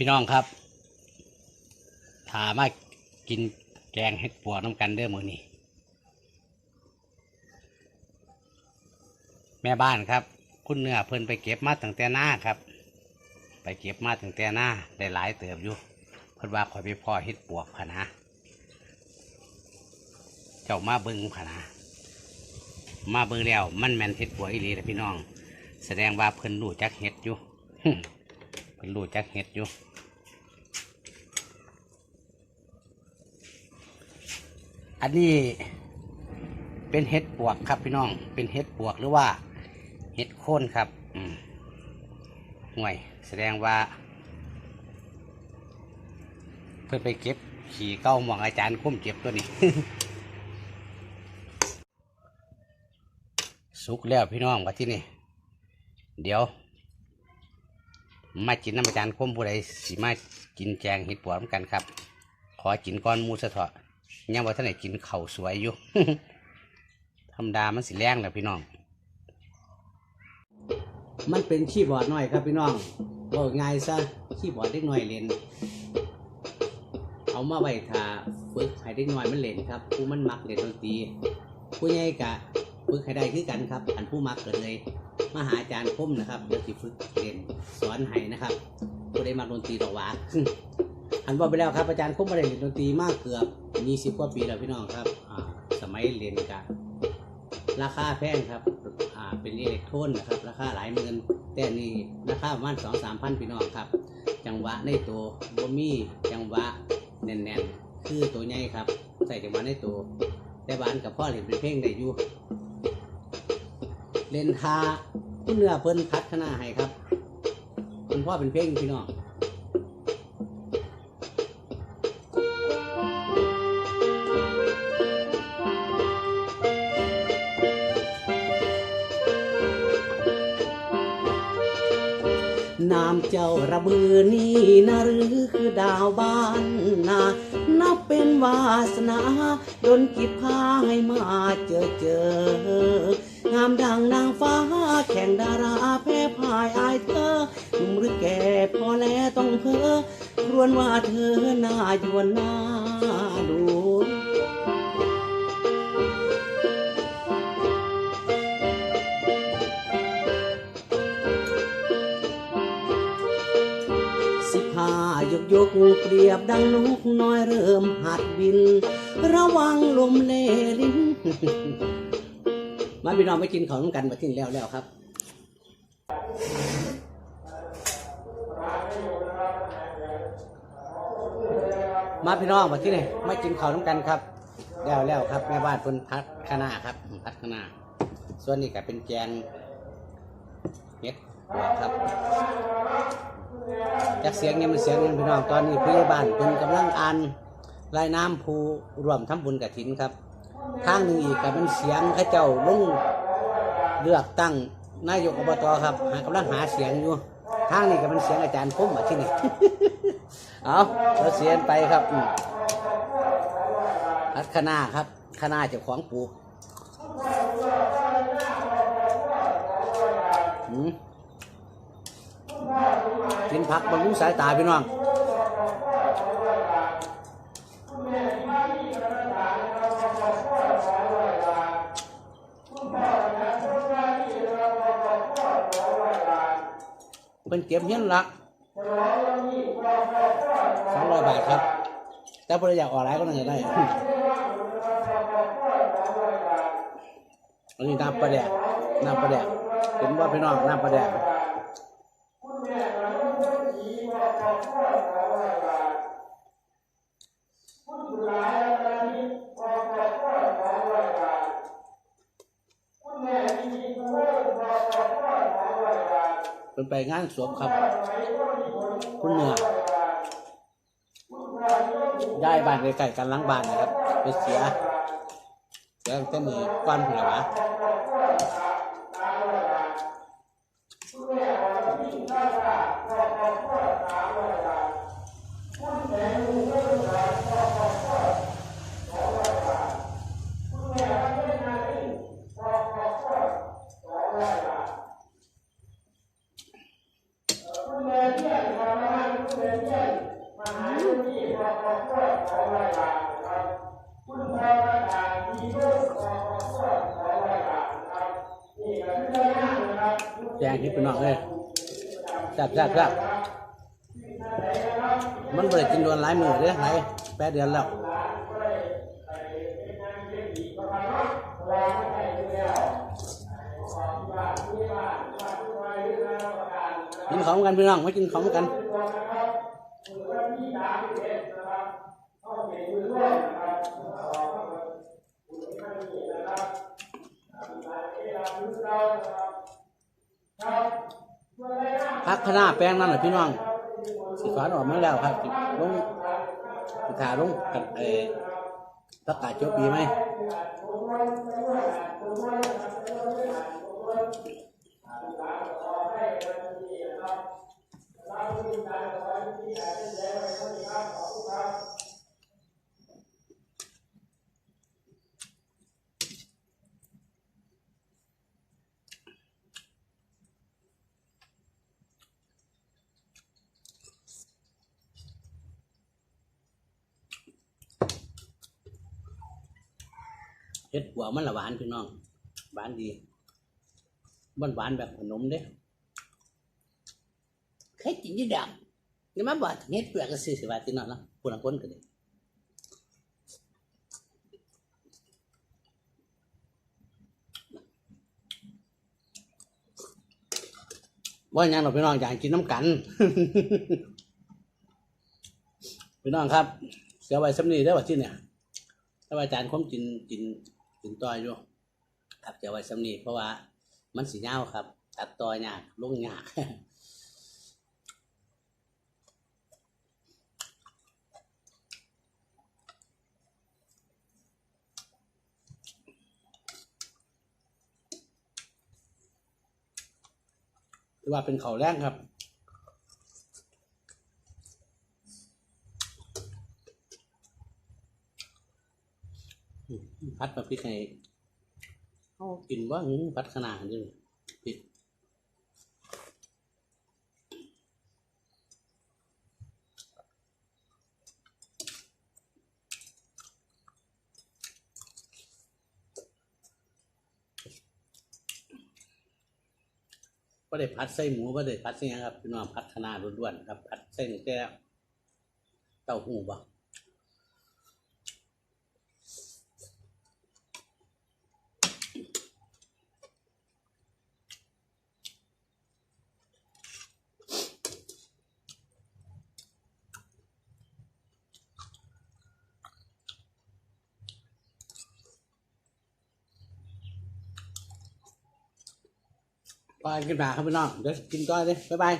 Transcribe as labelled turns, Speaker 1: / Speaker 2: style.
Speaker 1: พี่น้องครับถามากินแกงเห็ดปวน้ำกันเด้อมือนี้แม่บ้านครับ คุณเนื้อเพิ่นไปเก็บมาตั้งแต่หน้าครับ ไปเก็บมาตั้งแต่หน้าได้หลายเติบอยู่เพิ่นว่าคอยไปพ่อเห็ดปวกพะนะเจ้ามาเบิ้งพะนะมาเบิ้งแล้วมันแมนเห็ดปวอีหลีนะพี่น้อง แสดงว่าเพิ่นรู้จักเห็ดอยู่ เพิ่นรู้จักเห็ดอยู่อันนี้เป็นเห็ดปวกครับพี่น้อง เป็นเห็ดปวกหรือว่าเห็ดโค่นครับห่วย แสดงว่า เพื่อไปเก็บขี่เก้าหมองอาจารย์คุ้มเก็บตัวนี้ สุกแล้วพี่น้องว่าที่นี่ เดี๋ยว มากินน้ำอาจารย์คมผู้ใดสิมากินแจงเห็ดปวกเหมือนกันครับ ขอกินก้อนมูสะเถาะยังว่าท่านไหนกินเข่าสวยอยู่ธรรมดามันสิแรงแหละพี่น้อง มันเป็นขี้บอร์ดน้อยครับพี่น้องบอกง่ายซะขี้บอดเล็กน้อยเล่นเอามาไว้ถ้าฝึกให้เด็กน้อยมันเล่นครับผู้มันมักเล่นดนตรีผู้ใหญ่กะฝึกให้ได้คือกันครับอันผู้มักเกิดเลย มาหาอาจารย์คมนะครับเดี๋ยวสิฝึกเรียนสอนให้นะครับผู้ใดมักดนตรีดอกหวาอันว่าไปแล้วครับอาจารย์คมมาเรียนดนตรีมากเกือบ20กว่าปีแล้วพี่น้องครับสมัยเรียนกะราคาแพงครับเป็นอิเล็กโทรนนะครับ ราคาหลายหมื่นแต่นี่ราคาประมาณสองสามพันพี่น้องครับ จังหวะในตัวบ่มีจังหวะแน่นๆคือตัวใหญ่ครับ ใส่จังหวะในตัวแต่บ้านกับพ่อเล่นเป็นเพลงได้อยู่เล่นทา ผู้เนื้อเพิ่นพัฒนาให้ครับคุณพ่อเป็นเพลงพี่น้องน้ำเจ้าระบือนี่นะหรือคือดาวบ้านนานับเป็นวาสนาดนกิจพาให้มาเจอเจอามดังนางฟ้า แข่งดาราแพ้พายอายเธอหนุ่มหรือแก่พอแล้วต้องเพ้อครวนว่าเธอหน้ายวนหน้าดูสิบห้ายกยกเปรียบดังนกน้อยเริ่มหัดบิน ระวังลมเลลิ้น มาพี่น้องไปกินของกันมาทิ้งแล้วแล้วครับมาพี่น้องมาที่นี่มากินข้าวน้ำกันครับ แล้วแล้วครับแม่บ้านเพิ่นพัดขนาครับพัดขนาส่วนนี้ก็เป็นแกงเห็ดครับจากเสียงเนี่ยมันเสียงเนี่พี่น้องตอนนี้พี่บ้านเพิ่นกำลังอ่านรายน้ำผูรวมทำบุญกฐินครับ ทางหนึ่งอีกก็เป็นเสียงข้าเจ้าลงเลือกตั้งนายกอบตครับ หากำลังหาเสียงอยู่ทางนี้ก็เป็นเสียงอาจารย์พุ่มมาที่นี่ เอาเราเสียนไปครับพัดคณาครับคณาเจ้าของปลูกกินผักบำรุงสายตาพี่น้อง เป็นเก็บเงินละสองร้อยบาทครับ แต่บริอยากออกไลน์ก็น่าจะได้อันนี้น้ำประแดกน้ำประแดกผมว่าพี่น้องน้ำประแดก เป็นไปงานสวมครับ คุณเหนือได้ายบ้านไกลๆกันล้างบ้านนะครับ ไปเสียเสียตั้งมือก้อนผุนวะ แจงที่เป็นน้องเลยจับจับจับมันเปิดกินโดนหลายมือเลยหลายแปดเดือนแล้วกินของกันพี่น้องไมากินของกัน พักขนาแป้งนั่นแหละพี่น้องสีฟ้าออกมาแล้วครับลงสิขาลงกับเออประกาศจบปีไหม เฮ็ดหัวมันละหวานพี่น้อง หวานดีหวานหวานแบบขนมเด้เคยกินยี่ดังนี่มาบอกเฮ็ดเปลือกก็ซื้อสิบาทที่นั่นเนะคนละคนกันเลยว่าอย่างเราพี่น้องอยากกินน้ำกัน พี่น้องครับ เสียไว้สำนีได้ว่าที่เนี่ยถ้าว่าอาจารย์คมกินกิน กินต่อยอยู่ครับเสียไว้สำนีเพราะว่า มันสีเงาครับ ตัดต่อยยากลงยากถือว่าเป็นเขาแรกครับ พัดมาพริกให้เขากินว่าหืมพัดขนาดนี้พริกก็ได้พัดไส้หมูก็ได้พัดไส้หยังครับพี่น้องพัดขนาดล้วนๆครับ พัดไส้หมูแก้วเต้าหู้บ่ ไปกินหนาครับพี่น้องเดี๋ยวกินก้อยเลยบ๊ายบาย